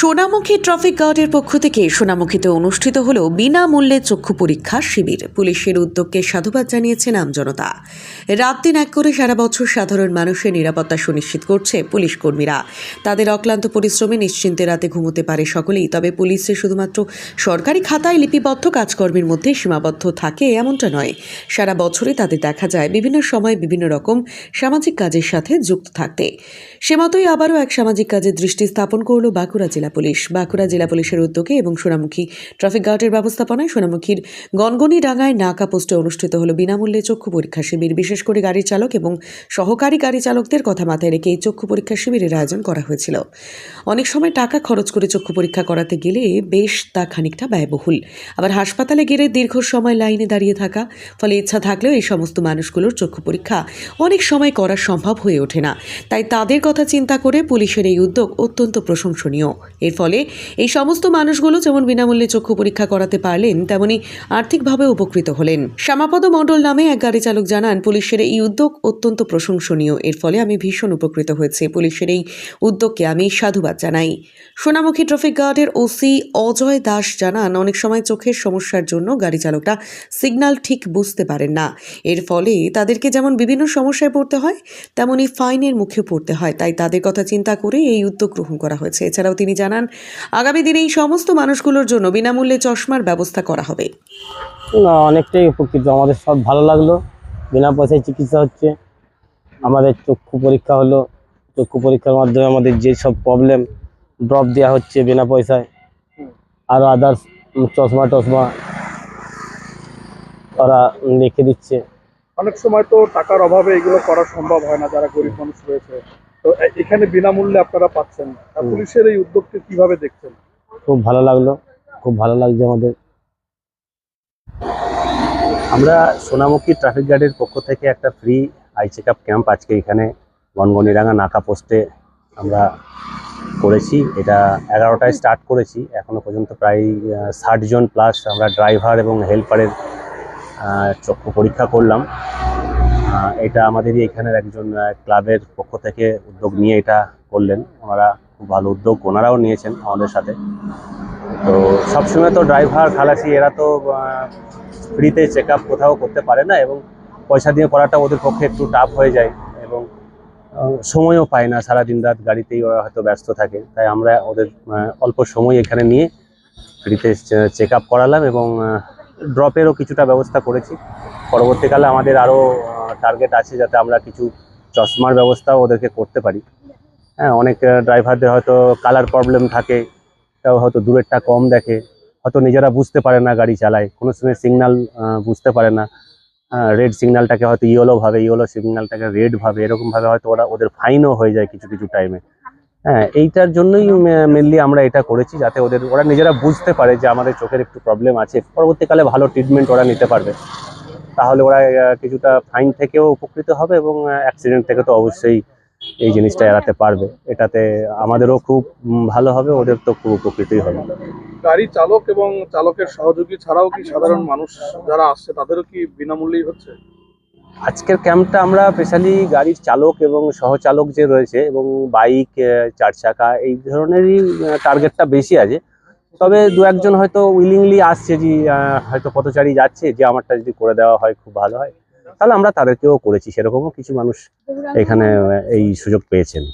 Sonamukhi traffic গার্ডের পক্ষ থেকে সোনামুখীতে অনুষ্ঠিত হল বিনামূল্যে চক্ষু পরীক্ষা শিবির। পুলিশের উদ্যোগকে সাধুবাদ জানিয়েছে আমজনতা রাত দিন এক করে সারা বছর সাধারণ মানুষের নিরাপত্তা সুনিশ্চিত করছে পুলিশ কর্মীরা। তাদের অক্লান্ত পরিশ্রমে নিশ্চিন্তে রাতে ঘুমোতে পারে সকলেই, তবে পুলিশে শুধুমাত্র সরকারি খাতায় লিপিবদ্ধ কাজকর্মের মধ্যে সীমাবদ্ধ থাকে এমনটা নয়। সারা বছরে তাদের দেখা যায় বিভিন্ন সময় বিভিন্ন রকম সামাজিক কাজের সাথে যুক্ত থাকতে। সে মতোই আবারও এক সামাজিক কাজের দৃষ্টি স্থাপন করল বাঁকুড়া জেলা পুলিশ। বাঁকুড়া জেলা পুলিশের উদ্যোগে এবং সোনামুখী ট্রাফিক গার্ডের ব্যবস্থাপনায় সোনামুখীর গনগনি ডাঙ্গায় নাকা পোস্টে অনুষ্ঠিত হলো বিনামূল্যে চক্ষু পরীক্ষা শিবির। বিশেষ করে গাড়ির চালক এবং সহকারী গাড়ি চালকদের কথা মাথায় রেখে এই চক্ষু পরীক্ষা শিবিরের আয়োজন করা হয়েছিল। অনেক সময় টাকা খরচ করে চক্ষু পরীক্ষা করাতে গেলে বেশ তা খানিকটা ব্যয়বহুল। আবার হাসপাতালে গেলে দীর্ঘ সময় লাইনে দাঁড়িয়ে থাকা, ফলে ইচ্ছা থাকলেও এই সমস্ত মানুষগুলোর চক্ষু পরীক্ষা অনেক সময় করা সম্ভব হয়ে ওঠে না। তাই তাদের কথা চিন্তা করে পুলিশের এই উদ্যোগ অত্যন্ত প্রশংসনীয়। এর ফলে এই সমস্ত মানুষগুলো যেমন বিনামূল্যে চক্ষু পরীক্ষা করাতে পারলেন, তেমনি আর্থিকভাবে উপকৃত হলেন। শ্যামাপদ মণ্ডল নামে এক গাড়ি চালক জানান, পুলিশের এই উদ্যোগ অত্যন্ত প্রশংসনীয়। এর ফলে আমি ভীষণ উপকৃত হয়েছি। পুলিশের এই উদ্যোগকে আমি সাধুবাদ জানাই। সোনামুখী ট্রাফিক গার্ডের ওসি অজয় দাস জানান, অনেক সময় চোখের সমস্যার জন্য গাড়ি চালকরা সিগন্যাল ঠিক বুঝতে পারেন না। এর ফলে তাদেরকে যেমন বিভিন্ন সমস্যায় পড়তে হয়, তেমনি ফাইনের মুখে পড়তে হয়। তাই তাদের কথা চিন্তা করে এই উদ্যোগ গ্রহণ করা হয়েছে। এছাড়াও তিনি জানান আগামী দিনে এই সমস্ত মানুষগুলোর জন্য বিনামূল্যে চশমার ব্যবস্থা করা হবে। না অনেকটাই উপকৃত। আমাদের সব ভালো লাগল। বিনা পয়সায় চিকিৎসা হচ্ছে। আমাদের চক্ষু পরীক্ষা হলো। চক্ষু পরীক্ষার মাধ্যমে আমাদের যে সব প্রবলেম ড্রপ দেওয়া হচ্ছে বিনা পয়সায় আরও আদার্স চশমা টশমা ওরা লিখে দিচ্ছে। অনেক সময় তো টাকার অভাবে এগুলো করা সম্ভব হয় না যারা গরিব মানুষ রয়েছে। তো এখানে বিনামূল্যে আপনারা পাচ্ছেন পুলিশের এই উদ্যোগকে কীভাবে দেখছেন? খুব ভালো লাগল। খুব ভালো লাগছে আমাদের। আমরা সোনামুখী ট্রাফিক গার্ডের পক্ষ থেকে একটা free eye check up camp আজকে এখানে গনগনিরাঙ্গা নাকা পোস্টে আমরা করেছি। এটা এগারোটায় স্টার্ট করেছি। এখনও পর্যন্ত প্রায় ষাট জন প্লাস আমরা ড্রাইভার এবং হেল্পারের চক্ষু পরীক্ষা করলাম। এটা আমাদেরই এখানের একজন ক্লাবের পক্ষ থেকে উদ্যোগ নিয়ে এটা করলেন। ওনারা খুব ভালো উদ্যোগ ওনারাও নিয়েছেন আমাদের সাথে। তো সবসময় তো ড্রাইভার, খালাসি, এরা তো ফ্রিতে চেক আপ কোথাও করতে পারে না এবং পয়সা দিয়ে করাটা ওদের পক্ষে একটু টাফ হয়ে যায় এবং সময়ও পায় না। সারা দিন রাত গাড়িতেই ওরা হয়তো ব্যস্ত থাকে। তাই আমরা ওদের অল্প সময় এখানে নিয়ে ফ্রিতে চেক আপ করালাম এবং ড্রপেরও কিছুটা ব্যবস্থা করেছি। পরবর্তীকালে আমাদের আরও টার্গেট আছে যাতে আমরা কিছু চশমার ব্যবস্থাও ওদেরকে করতে পারি। হ্যাঁ অনেক ড্রাইভারদের হয়তো কালার প্রবলেম থাকে, তাও হয়তো দূরেরটা কম দেখে, হয়তো নিজেরা বুঝতে পারে না গাড়ি চালায়, কোনো সময় সিগন্যাল বুঝতে পারে না। রেড সিগনালটাকে হয়তো ইয়েলো ভাবে ইয়েলো সিগন্যালটাকে রেড ভাবে, এরকম ভাবে হয়তো ওরা ওদের ফাইনও হয়ে যায় কিছু কিছু টাইমে হ্যাঁ এইটার জন্যই মেনলি আমরা এটা করেছি যাতে ওদের, ওরা নিজেরা বুঝতে পারে যে আমাদের চোখের একটু প্রবলেম আছে। পরবর্তীকালে ভালো ট্রিটমেন্ট ওরা নিতে পারবে। তাহলে ওরা কিছুটা ফাইন থেকেও উপকৃত হবে এবং অ্যাক্সিডেন্ট থেকে তো অবশ্যই এই জিনিসটা এড়াতে পারবে। এটাতে আমাদেরও খুব ভালো হবে ওদের তো খুব উপকৃতই হবে। গাড়ি চালক এবং চালকের সহযোগী ছাড়াও কি সাধারণ মানুষ যারা আসছে তাদেরও কি বিনামূল্যেই হচ্ছে? আজকের ক্যাম্পটা আমরা স্পেশালি গাড়ির চালক এবং সহচালক যে রয়েছে এবং বাইক চার চাকা এই ধরনেরই টার্গেটটা বেশি আছে। তবে দু একজন হয়তো উইলিংলি আসছে যে আহ, হয়তো পথচারী যাচ্ছে যে আমারটা যদি করে দেওয়া হয় খুব ভালো হয়। তাহলে আমরা তাদেরকেও করেছি সেরকমও কিছু মানুষ এখানে এই সুযোগ পেয়েছেন।